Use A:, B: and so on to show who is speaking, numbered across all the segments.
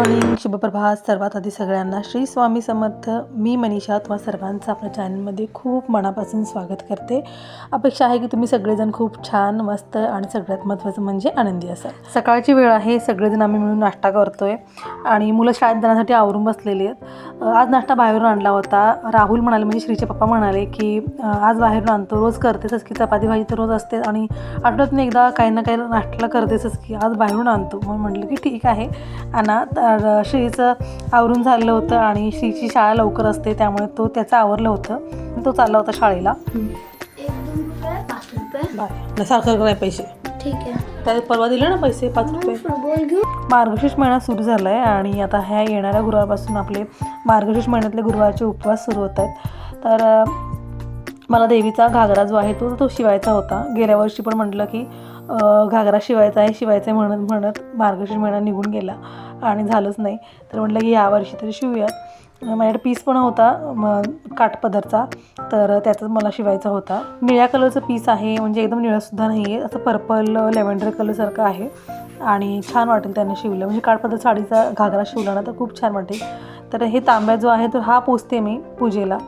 A: Morning शुभप्रभात सर्वात आधी सगळ्यांना. श्री स्वामी समर्थ मी मनीषा तुम्हा सर्वांचं आपल्या चॅनलमध्ये खूप मनापासून स्वागत करते. अपेक्षा आहे की तुम्ही सगळेजण खूप छान मस्त आणि सगळ्यात महत्त्वाचं म्हणजे आनंदी असाल. सकाळची वेळ आहे सगळेजण आम्ही मिळून नाश्ता करतोय आणि मुलं शाळेत जाण्यासाठी आवरून बसलेली आहेत. आज नाश्ता बाहेरून आणला होता. राहुल म्हणाले म्हणजे श्रीचे पप्पा म्हणाले की आज बाहेरून आणतो रोज करतेसच की चपाती भाजी तर रोज असते आणि आठवड्यातून एकदा काही ना काही नाश्त्याला करतेसच की आज बाहेरून आणतो. मग म्हटलं की ठीक आहे. आणा श्रीचं आवरून झालं होतं आणि श्रीची शाळा लवकर असते त्यामुळे तो त्याचं आवरलं होतं. तो चालला होता शाळेला.
B: रुपये रुपये
A: सारखं काय पैसे.
B: ठीक आहे.
A: त्या परवा दिले ना पैसे पाच रुपये?
B: फुटबॉल घेऊ
A: मार्गशीर्ष महिना सुरू झाला आहे आणि आता ह्या येणाऱ्या गुरुवारपासून आपले मार्गशीर्ष महिन्यातले गुरुवारचे उपवास सुरू होत आहेत. तर मला देवीचा घागरा जो आहे तो तो शिवायचा होता. गेल्या वर्षी पण म्हटलं की घागरा शिवायचा आहे शिवायचा आहे म्हणत म्हणत मार्गशीर्ष महिना निघून गेला आणि झालंच नाही. तर म्हटलं की यावर्षी तरी शिवूयात. माझ्याकडे पीस पण होता मग काठपदरचा तर त्याचाच मला शिवायचा होता. निळ्या कलरचं पीस आहे म्हणजे एकदम निळंसुद्धा नाही आहे असं पर्पल लेव्हेंडर कलरसारखं आहे. आणि छान वाटेल त्याने शिवलं. म्हणजे काठपदर साडीचा घागरा शिवला ना तर खूप छान वाटेल. तर हे तांब्या जो आहे तो हा पोचते मी पूजेला.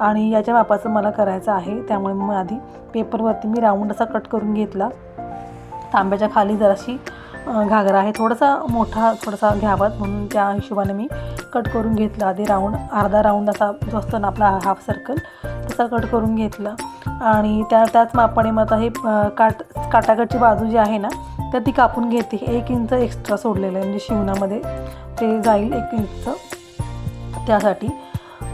A: आणि याच्या मापाचं मला करायचं आहे त्यामुळे मग आधी पेपरवरती मी राऊंड असा कट करून घेतला. तांब्याच्या खाली जराशी घागरा आहे. थोडासा मोठा थोडासा घ्यावात म्हणून त्या हिशोबाने मी कट करून घेतला. आधी राऊंड अर्धा राऊंड असा जो असतो ना आपला हाफ सर्कल तसा कट करून घेतला. आणि त्या त्याच मापाने मग आता हे काट काटाकडची बाजू जी आहे ना तर ती कापून घेते. एक इंच एक्स्ट्रा सोडलेलं आहे. म्हणजे शिवणामध्ये ते जाईल एक इंच त्यासाठी.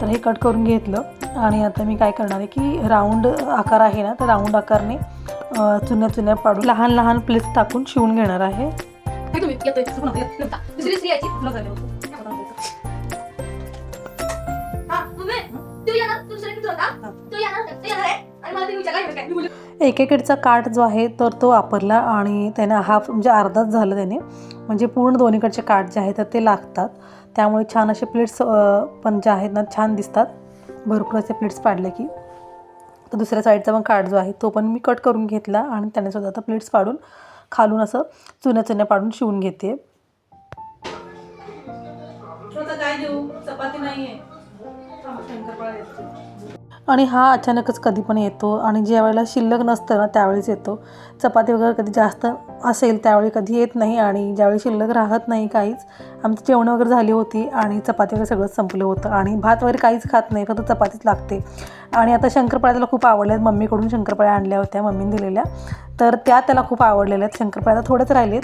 A: तर हे कट करून घेतलं. आणि आता मी काय करणार आहे की राऊंड आकार आहे ना तर राऊंड आकारने चुन्या चुन्या पाडून लहान लहान प्लेट्स टाकून शिवून घेणार आहे. एकेकडचा काठ जो आहे तर तो वापरला आणि त्याने हाफ म्हणजे अर्धाच झालं त्याने. म्हणजे पूर्ण दोन्हीकडचे काठ जे आहेत तर ते लागतात. त्यामुळे छान असे प्लेट्स पण जे आहेत ना छान दिसतात. भरपूर असे प्लेट्स पाडले की. तर दुसऱ्या साईडचा पण काठ जो आहे तो पण मी कट करून घेतला आणि त्याने सुद्धा आता प्लेट्स पाडून खालून असं चुन्या चुन्या पाडून शिवून घेते. आणि हा अचानकच कधी पण येतो आणि ज्या वेळेला शिल्लक नसतं ना त्यावेळेस येतो. चपाती वगैरे कधी जास्त असेल त्यावेळी कधी येत नाही आणि ज्यावेळी शिल्लक राहत नाही काहीच आमची जेवणं वगैरे झाली होती आणि चपाती वगैरे सगळं संपलं होतं आणि भात वगैरे काहीच खात नाही फक्त चपातीच लागते. आणि आता शंकरपाळ्या त्याला खूप आवडल्या आहेत मम्मीकडून शंकरपाळ्या आणल्या होत्या मम्मीने दिलेल्या. तर त्या त्याला खूप आवडलेल्या आहेत. शंकरपाळ्या आता थोडेच राहिलेत.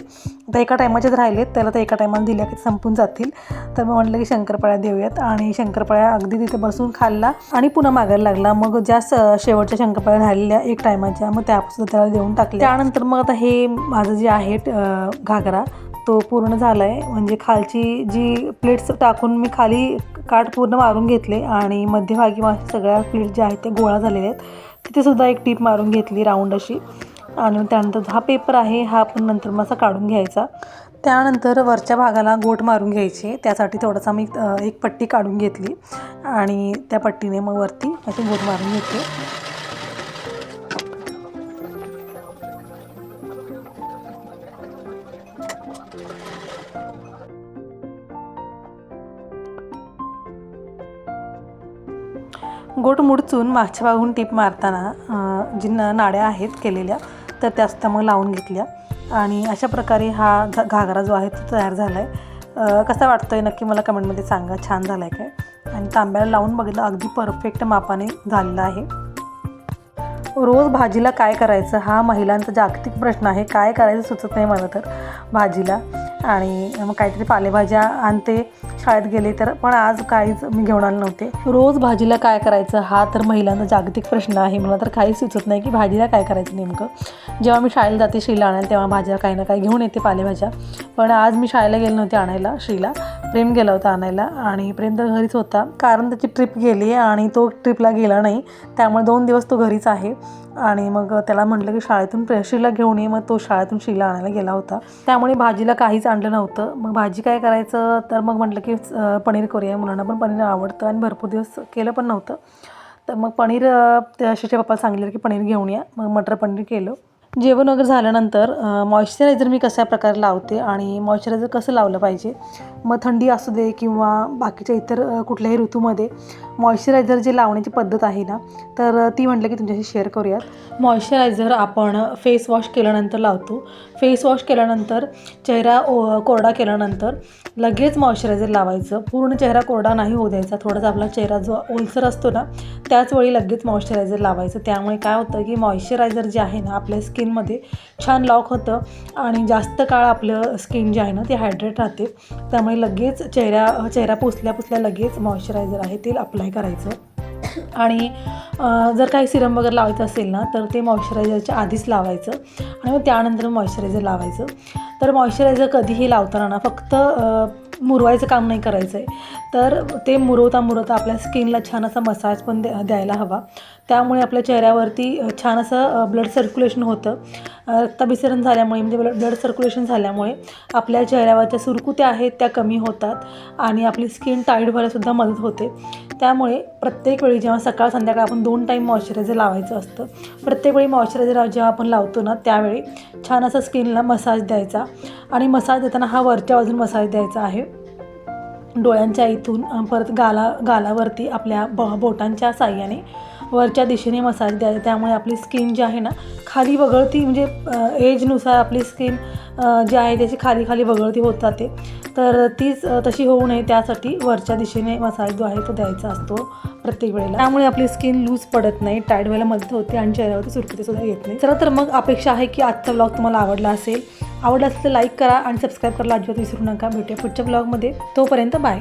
A: तर एका टायमाचेच राहिलेत. त्याला तर एका टायमाला दिल्या की संपून जातील. तर मग म्हटलं की शंकरपाळ्या देऊयात आणि शंकरपाळ्या अगदी तिथे बसून खाल्ला आणि पुन्हा मागायला लागला. मग ज्या स- शेवटच्या शंकरपाळ्या राहिलेल्या एक टायमाच्या मग त्यापासून त्याला देऊन टाकल्या. त्यानंतर मग आता हे माझं जे आहे घागरा तो पूर्ण झाला आहे म्हणजे खालची जी प्लेट्स टाकून मी खाली काठ पूर्ण मारून घेतले आणि मध्यभागी माझ्या सगळ्या प्लेट ज्या आहेत त्या गोळा झालेल्या आहेत. तिथेसुद्धा एक टीप मारून घेतली राऊंड अशी. आणि त्यानंतर हा पेपर आहे हा आपण नंतर मसा काढून घ्यायचा. त्यानंतर वरच्या भागाला गोट मारून घ्यायचे. त्यासाठी थोडासा मी एक पट्टी काढून घेतली. आणि त्या पट्टीने मग वरती असे गोट मारून घेतले. गोट मुडचून मागच्या बाजून टीप मारताना अ, जी नाड्या आहेत केलेल्या तर त्या सुद्धा मग लावून घेतल्या. आणि अशा प्रकारे हा घागरा जो आहे तो तयार झाला आहे कसा वाटतोय नक्की मला कमेंटमध्ये सांगा. छान झाला आहे काय? आणि तांब्याला लावून बघितलं अगदी परफेक्ट मापाने झालेलं आहे. रोज भाजीला काय करायचं? हा महिलांचा जागतिक प्रश्न आहे. काय करायचं सुचत नाही मला तर भाजीला. आणि मग काहीतरी पालेभाज्या आणते. शाळेत गेले तर. पण आज काहीच मी घेऊन आले नव्हते. रोज भाजीला काय करायचं? हा तर महिलांचा जागतिक प्रश्न आहे. मला तर काहीच सुचत नाही की भाजीला काय करायचं नेमकं. जेव्हा मी शाळेला जाते श्रीला आणायला तेव्हा भाज्या काही ना काही घेऊन येते पालेभाज्या. पण आज मी शाळेला गेले नव्हते आणायला श्रीला. प्रेम गेला होता आणायला आणि प्रेम तर घरीच होता. कारण त्याची ट्रिप गेली आणि तो ट्रिपला गेला नाही. त्यामुळे दोन दिवस तो घरीच आहे. आणि मग त्याला म्हटलं की शाळेतून प्रेशीला घेऊन ये. मग तो शाळेतून शिला आणायला गेला होता. त्यामुळे भाजीला काहीच आणलं नव्हतं. मग भाजी काय करायचं? तर मग म्हटलं की पनीर करूया मुलांना. पण पनीर आवडतं आणि भरपूर दिवस केलं पण नव्हतं. तर मग पनीर त्या शिष्या पप्पाला सांगितलं की पनीर घेऊन या. मग मटर पनीर केलं. जेवण वगैरे झाल्यानंतर मॉइश्चरायझर मी कशा प्रकारे लावते आणि मॉइश्चरायझर कसं लावलं पाहिजे? मग थंडी असू दे किंवा बाकीच्या इतर कुठल्याही ऋतूमध्ये मॉइश्चरायझर जे लावण्याची पद्धत आहे ना तर ती म्हटलं की तुमच्याशी शेअर करूयात. मॉइश्चरायझर आपण फेस वॉश केल्यानंतर लावतो. फेस वॉश केल्यानंतर चेहरा ओ कोरडा केल्यानंतर लगेच मॉइश्चरायझर लावायचं. पूर्ण चेहरा कोरडा नाही होऊ द्यायचा. थोडासा आपला चेहरा जो ओलसर असतो ना त्याचवेळी लगेच मॉइश्चरायझर लावायचं. त्यामुळे काय होतं की मॉइश्चरायझर जे आहे ना आपल्या स्किनमध्ये छान लॉक होतं आणि जास्त काळ आपलं स्किन जे आहे ना ते हायड्रेट राहते. त्यामुळे लगेच चेहऱ्या चेहरा पुसल्या पुसल्या लगेच मॉइश्चरायझर आहे ते अप्लाय करायचं. आणि जर काही सिरम वगैरे लावायचं असेल ना तर ते मॉइश्चरायझरच्या आधीच लावायचं. आणि मग त्यानंतर मॉइश्चरायझर लावायचं. तर मॉइश्चरायझर कधीही लावताना ना फक्त मुरवायचं काम नाही करायचं आहे तर ते मुरवता मुरवता आपल्या स्किनला छान असा मसाज पण द्या द्यायला हवा. त्यामुळे आपल्या चेहऱ्यावरती छान असं ब्लड सर्क्युलेशन होतं. रक्ताभिसरण झाल्यामुळे म्हणजे ब्लड ब्लड सर्क्युलेशन झाल्यामुळे आपल्या चेहऱ्यावरच्या सुरकुत्या आहेत त्या कमी होतात आणि आपली स्किन टाईट व्हायलासुद्धा मदत होते. त्यामुळे प्रत्येक वेळी जेव्हा सकाळ संध्याकाळ आपण दोन टाईम मॉइश्चरायझर लावायचं असतं प्रत्येक वेळी मॉइश्चरायझर जेव्हा आपण लावतो ना त्यावेळी छान असं स्किनला मसाज द्यायचा आणि मसाज देताना हा वरच्या बाजून मसाज द्यायचा आहे. डोळ्यांच्या इथून परत गाला गालावरती आपल्या ब बोटांच्या साह्याने वरच्या दिशेने मसाज द्यायचा त्यामुळे आपली स्किन जी आहे ना खाली वगळती म्हणजे एजनुसार आपली स्किन जी आहे त्याची खाली खाली वगळती होत जाते. तर तीच तशी होऊ नये त्यासाठी वरच्या दिशेने मसाज जो आहे तो द्यायचा असतो प्रत्येक वेळेला. त्यामुळे आपली स्किन लूज पडत नाही टाईट व्हायला मदत होते आणि चेहऱ्यावरती सुरकुती सुद्धा येत नाही. चला तर मग अपेक्षा आहे की आजचा ब्लॉग तुम्हाला आवडला असेल. आवडला असेल तर लाईक करा आणि सबस्क्राईब करायला अजिबात विसरू नका. भेटूया पुढच्या ब्लॉगमध्ये तोपर्यंत बाय